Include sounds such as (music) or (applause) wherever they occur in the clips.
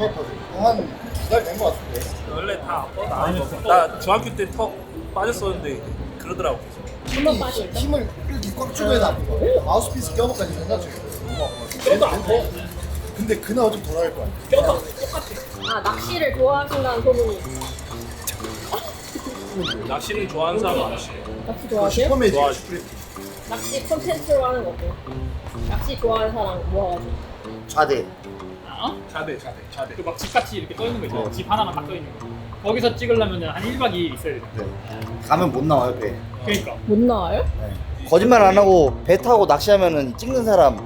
죽었거든. 한두달 된 것 같은데. 원래 다 아파. 나, 안 먹어. 나 중학교 때 턱 빠졌었는데 그러더라고 계속. 빠질까? 힘을 이렇게 꽉 주고 해서 아픈 거야. 마우스피스 껴볼까지 생각 중이거든. 뼈도 안 커. 근데 그나마 좀 덜할 거야. 뼈도 똑같아. 아 낚시를 좋아하신다는 소문이 낚시를 좋아하는 사람 많지. 낚시 좋아하세요? 좋아하지. 슈프림. 낚시 콘텐츠로 하는 거고 낚시 좋아하는 사람 모아가지고 좌대. 어? 자대, 자대, 자대. 그 막 집같이 이렇게 떠 있는 거 있잖아. 집 하나만 딱 떠 있는 거. 거기서 찍으려면 한 1박 2일 있어야 돼. 네. 가면 못 나와요 배. 그러니까. 못 나와요? 거짓말 안 하고 배 타고 낚시하면은 찍는 사람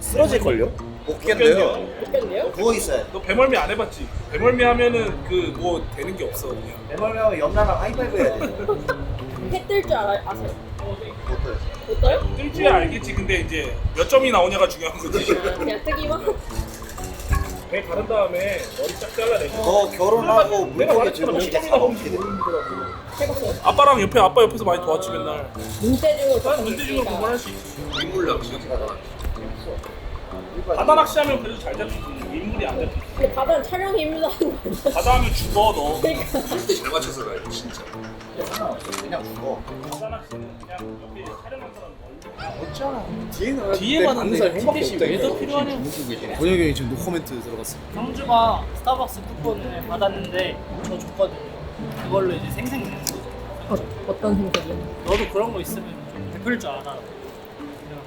쓰러질 걸요? 못못 견뎌요? 누워 있어요. 너 배멀미 안 해봤지? 배멀미 하면은 그 뭐 되는 게 없어 그냥. 배멀미하고 염라랑 하이파이브 해야 돼. (laughs) 해뜰 줄 알아, 아세요? 못 떠요. 못 떠요? 뜰 줄야 알겠지. 근데 이제 몇 점이 나오냐가 중요한 거지. 그냥 뜨기만? (laughs) 배 가른 다음에 머리 쫙 잘라내고. 너 결혼하고 내가 물고기 말했잖아. 들고? 해봤어요? 아빠랑 옆에 아빠 옆에서 많이 도왔지 맨날. 눈대중으로 난 눈대중으로 그만할 수 있지. 인물 낚시. 바다 낚시하면 그래도 잘 잡히지. 인물이 안 잡히지. 근데 바다는 촬영이 힘들다는 거 아니야? 바다 하면 죽어 너. 그러니까 잘 맞춰서 가야 돼 진짜 그냥 죽어. 바다 낚시는 그냥 옆에 촬영 한 사람 멀리. 뒤에 봤는데 티켓이 왜 더 필요하냐? 권혁이 형이 지금 노코멘트 들어갔어. 경주가 스타벅스 쿠폰을 받았는데 저 줬거든요. 그걸로 이제 생생. 어, 어떤 생각이야? 너도 그런 거 있으면 좀 베풀 줄 알아.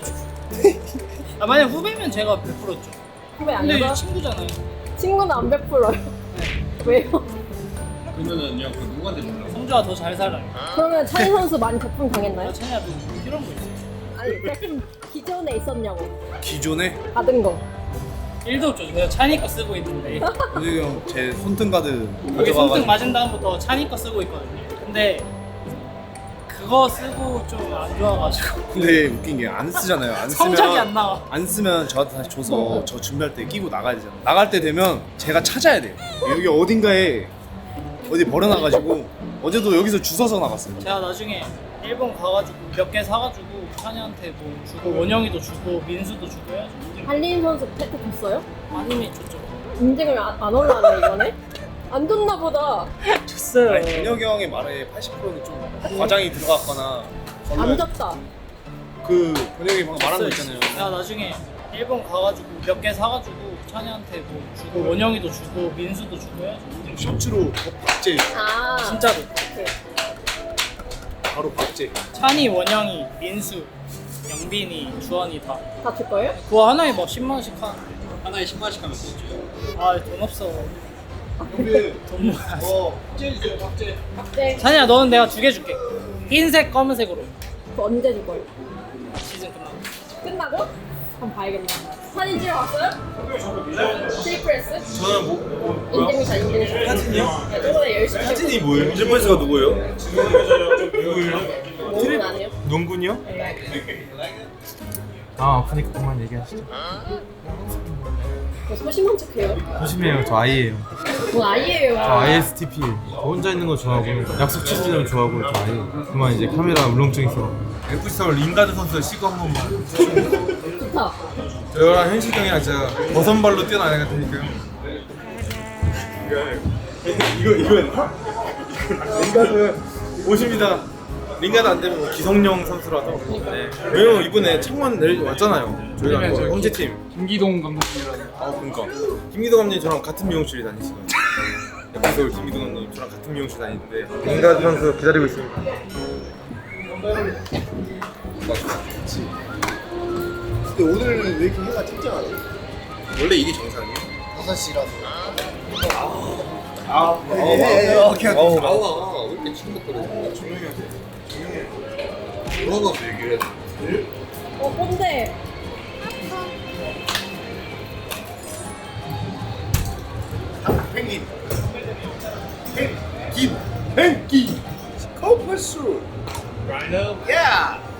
그래가지고. 아 만약 후배면 제가 베풀었죠. 후배 안 근데 이제? 친구잖아요. 친구는 안 베풀어요 왜요? 그러면은 그냥 그 누구한테 줄라 성주가 더 잘 살아요. 그러면 찬희 선수 많이 베품 당했나요? 나 찬이야도 이런 거 있어. 아니 베품 기존에 있었냐고 기존에 받은 거 일도 없죠. 그냥 찬이 거 쓰고 있는데 (laughs) 권혁이 형제 손등 가드 여기 손등 가져가가지고 맞은 다음부터 찬이 거 쓰고 있거든요. 근데 그거 쓰고 좀 안 좋아가지고 (laughs) 근데 웃긴 게 안 쓰잖아요. 안 쓰면 성적이 안 나와. 안 쓰면 저한테 다시 줘서 저 준비할 때 끼고 나가야 되잖아 요. 나갈 때 되면 제가 찾아야 돼요. 여기 어딘가에 어디 버려놔가지고 어제도 여기서 주워서 나갔어요. 제가 나중에 일본 가가지고 몇 개 사가지고 찬이한테 뭐 주고 원영이도 주고 민수도 주고 해야죠. 한린 선수 패트 줬어요? 많이 줬죠. 인증을 안, 안 올라왔네 이번에? 안 줬나 보다 (laughs) 줬어요. 아니, 권혁이 형의 말에 80%는 좀 과장이 들어갔거나 안 줬다 그 권혁이 방금 말한 거 있잖아요. 제가 나중에 일본 가가지고 몇 개 사가지고 찬이한테 뭐 주고 원영이도 주고 민수도 주고 해야죠. 셔츠로 더 박제 아 진짜로. 오케이. 바로 박제. 찬이, 원영이, 민수, 영빈이, 주원이 다. 다 줄 거예요? 그거 하나에 막 10만 원씩 하는데. 하나에 10만 원씩 하면 되죠 아, 돈 없어. 돈 모아야지. 어 박제 주세요 박제. 네 찬이야, 너는 내가 두 개 줄게. 흰색, 검은색으로. 그 언제 줄 거예요? 시즌 끝나고. 끝나고? 한번 봐야겠네 사진 찍어 왔어요? 트리프레스? 저는 뭐, 인증샷 인증샷 사진이요? 네, 저번에 열심히 사진이 뭐예요? 인증패스가 누구예요? 누구예요? 너무 안 해요? 농군이요? 아 아프니까 그만 얘기하시죠 저 소심한 척해요 조심해요 저 아이예요 뭐 아이예요 저 ISTP 저 혼자 있는 거 좋아하고 약속 거 좋아하고 저 아이 그만 이제 카메라 울렁증 있어 FC 서울 링가드 선수 시구 한 번만 좋다 저랑 현식 형이랑 진짜 버선발로 뛰어나갈 테니까요 이거 이거 링가드 오십니다. 링가드 안 되면 뭐 기성용 선수라도. 네. 왜냐면 이번에 창원 내려왔잖아요. 저희가 그 형제 팀. 김기동 감독님이랑 아 그러니까 김기동 감독님 저랑 같은 미용실 다니시거든요. 옆에서 김기동 감독님 저랑 같은 미용실 다니는데 링가드 선수 기다리고 있습니다. 근데 오늘은 왜 이렇게 해가 쨍쨍하지? 원래 이게 정상이에요? 5시라서. 아, 예, 예, 예, 오케이, 오케이. 아와 왜 이렇게 침묵거려? 조용히 하세요. 돌아가서 얘기를 해. 어 꼰대 펭귄. 펭귄. 펭귄. 코뿔소. Rhino. Yeah.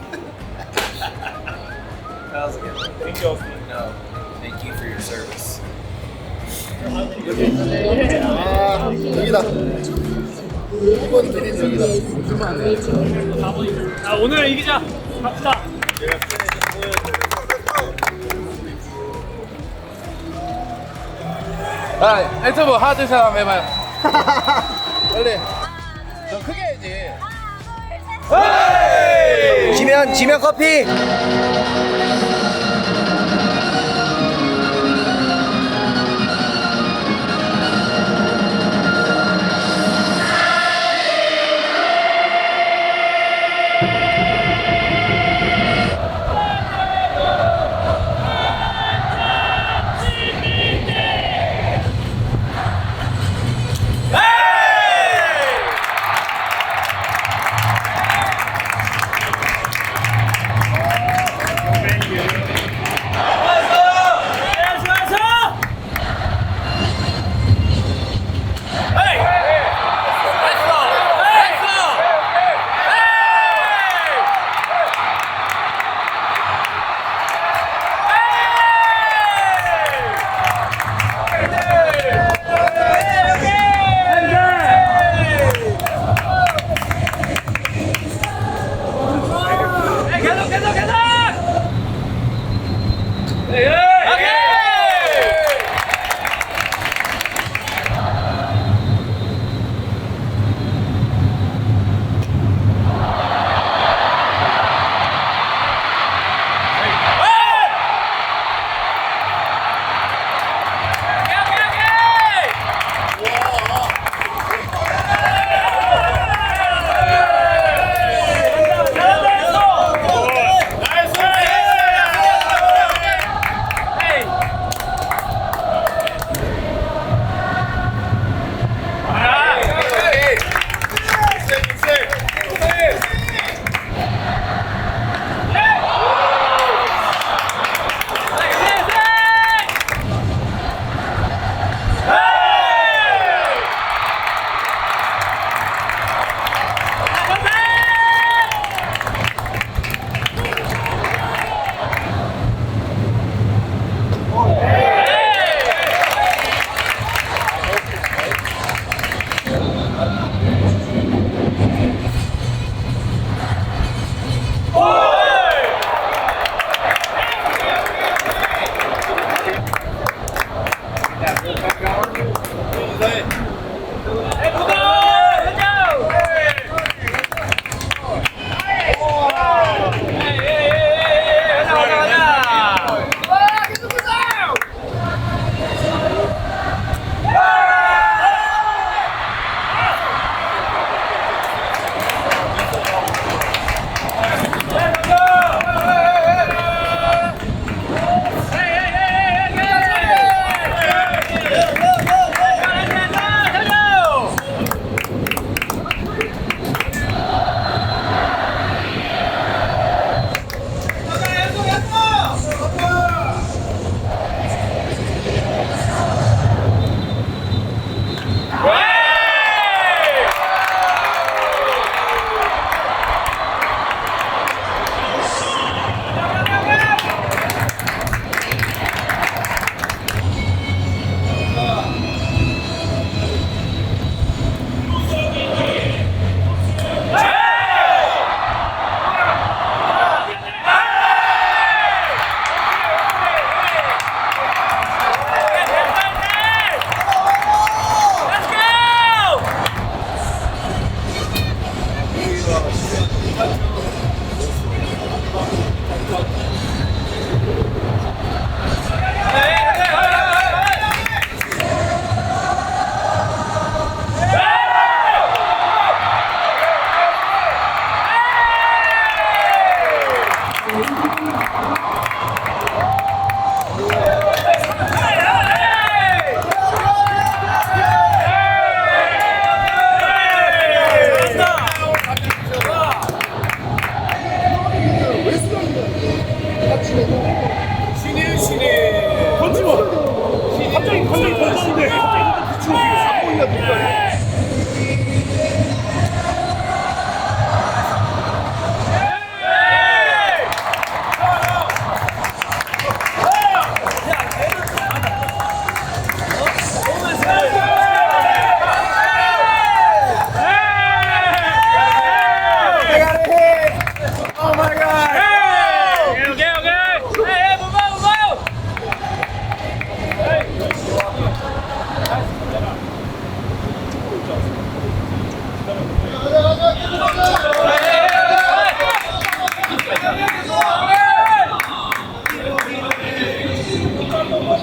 How's it going? Thank you. No. Thank you for your service. 아 여기다. 이번 기린 여기다. 아, 오늘 이기자. 갑시다. 아, 유튜브 (laughs) 하나 둘셋 한번 해봐요. 빨리. 더 크게 해야지. 지면 지면 커피.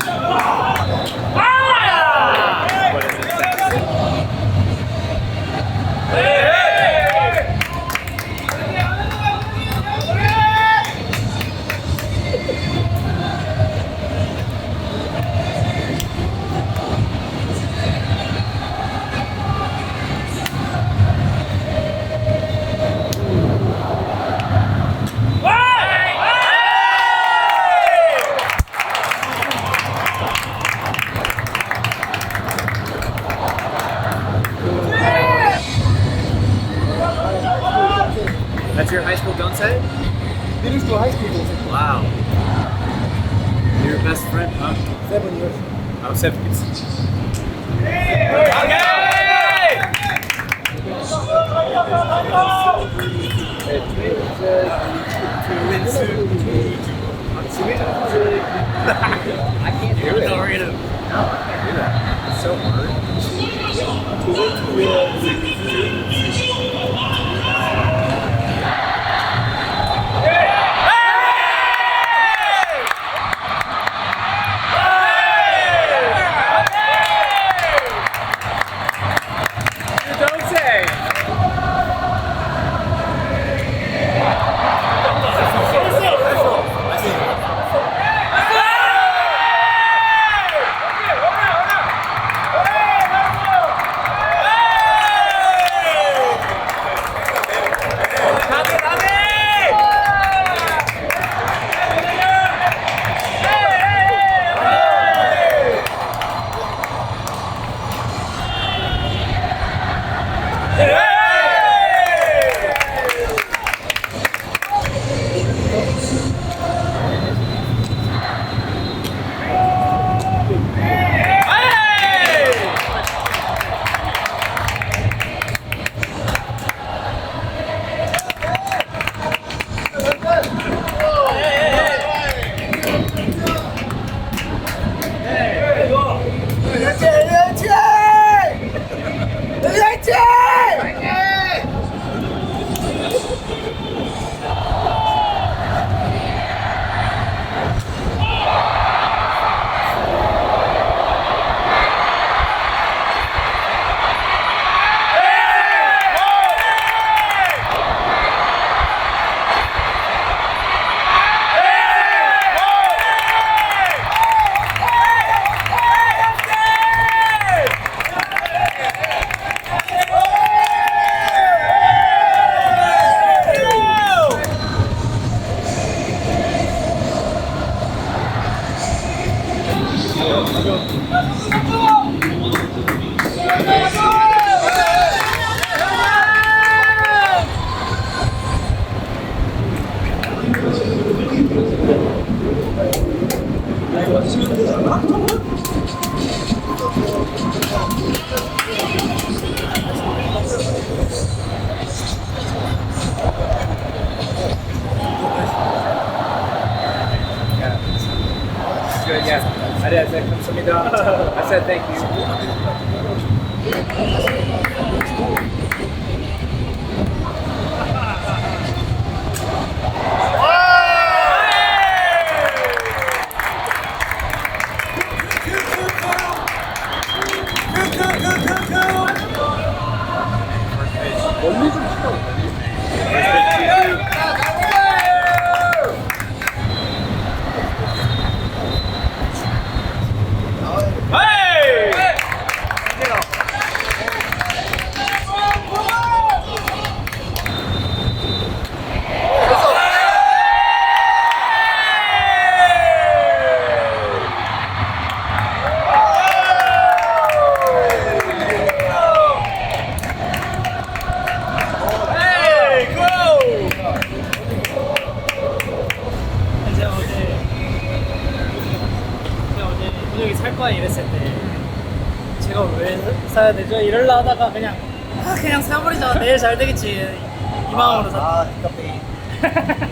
Oh, Wow. You're your best friend, huh? Seven years. Oh, seven years. I can't do it. No, I can't do that. It's so hard. good. Yeah, I did. I said, "Come to me down." (laughs) I said, "Thank you." 하다가 그냥 아 그냥 사버리자 내일 잘 되겠지 이 마음으로 사. 아디 (laughs)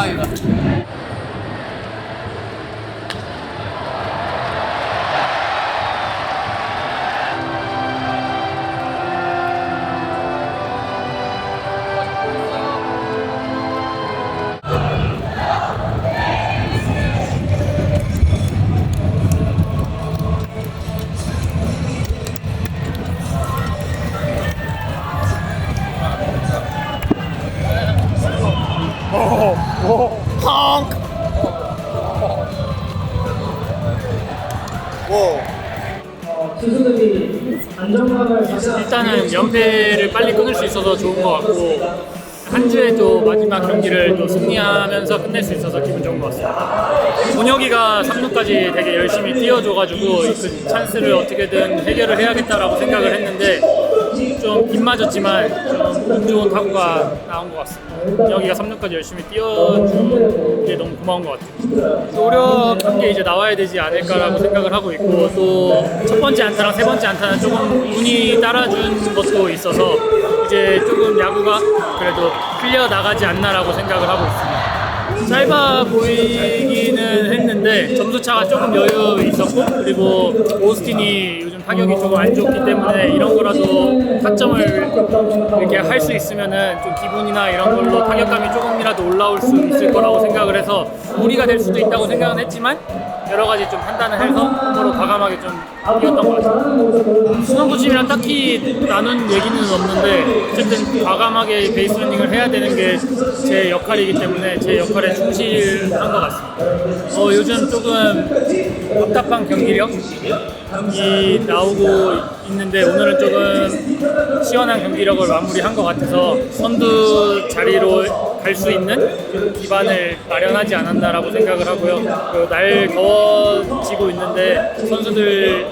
좋 다 이거. 일단은 연패를 빨리 끊을 수 있어서 좋은 것 같고 한 주에 또 마지막 경기를 또 승리하면서 끝낼 수 있어서 기분 좋은 것 같습니다. 본혁이가 3루까지 되게 열심히 뛰어줘가지고 그 찬스를 어떻게든 해결을 해야겠다라고 생각을 했는데 좀 빗맞았지만 좀운 좋은 타구가 나온 것 같습니다. 여기가 3루까지 열심히 뛰어준 게 너무 고마운 것 같아요. 노력한 게 이제 나와야 되지 않을까라고 생각을 하고 있고 또 첫 번째 안타랑 세 번째 안타는 조금 운이 따라준 것도 있어서 이제 조금 야구가 그래도 풀려 나가지 않나라고 생각을 하고 있습니다. 짧아 보이기는 했는데 점수 차가 조금 여유 있었고 그리고 오스틴이 요즘 타격이 조금 안 좋기 때문에 이런 거라도 타점을 이렇게 할 수 있으면은 좀 기분이나 이런 걸로 타격감이 조금이라도 올라올 수 있을 거라고 생각을 해서 무리가 될 수도 있다고 생각은 했지만 여러 가지 좀 판단을 해서 서로 과감하게 좀 뛰었던 것 같아요. 수능부심이랑 딱히 나눈 얘기는 없는데 어쨌든 과감하게 베이스 러닝을 해야 되는 게 제 역할이기 때문에 제 역할에 충실한 것 같습니다. 어, 요즘 조금 답답한 경기력이 나오고 있는데 오늘은 조금 시원한 경기력을 마무리한 것 같아서 선두 자리로 갈 수 있는 기반을 마련하지 않았나라고 생각을 하고요. 그리고 날 더워지고 있는데 선수들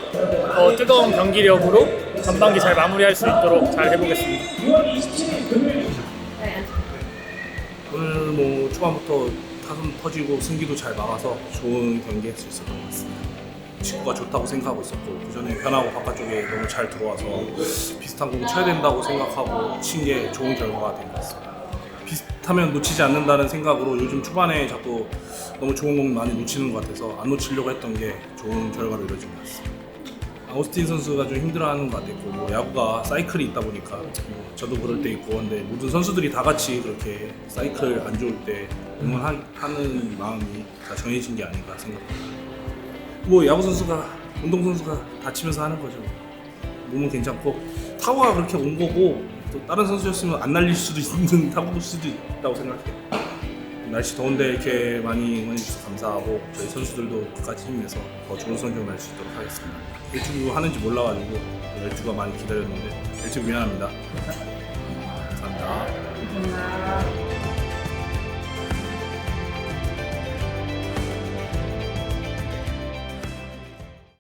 더 뜨거운 경기력으로 전반기 잘 마무리할 수 있도록 잘 해보겠습니다. 오늘 뭐 초반부터 타선 터지고 승기도 잘 막아서 좋은 경기 할 수 있었던 것 같습니다. 직구가 좋다고 생각하고 있었고 그 전에 변하고 바깥쪽에 너무 잘 들어와서 비슷한 공 쳐야 된다고 생각하고 친 게 좋은 결과가 된 것 같습니다. 비슷하면 놓치지 않는다는 생각으로 요즘 초반에 자꾸 너무 좋은 공 많이 놓치는 것 같아서 안 놓치려고 했던 게 좋은 결과로 이루어진 것 같습니다. 오스틴 선수가 좀 힘들어하는 것 같았고 뭐 야구가 사이클이 있다 보니까 뭐 저도 그럴 때 있고 근데 모든 선수들이 다 같이 그렇게 사이클 안 좋을 때 응원하는 마음이 다 정해진 게 아닌가 생각합니다. 뭐 야구 선수가 운동 선수가 다치면서 하는 거죠. 몸은 괜찮고 타구가 그렇게 온 거고 또 다른 선수였으면 안 날릴 수도 있는 (laughs) 타구일 수도 있다고 생각해요. 날씨 더운데 이렇게 많이 응원해 주셔서 감사하고 저희 선수들도 끝까지 힘내서 더 좋은 성적 낼 수 있도록 하겠습니다. 일주구 하는지 몰라가지고 일주가 많이 기다렸는데 일주 미안합니다. 감사합니다.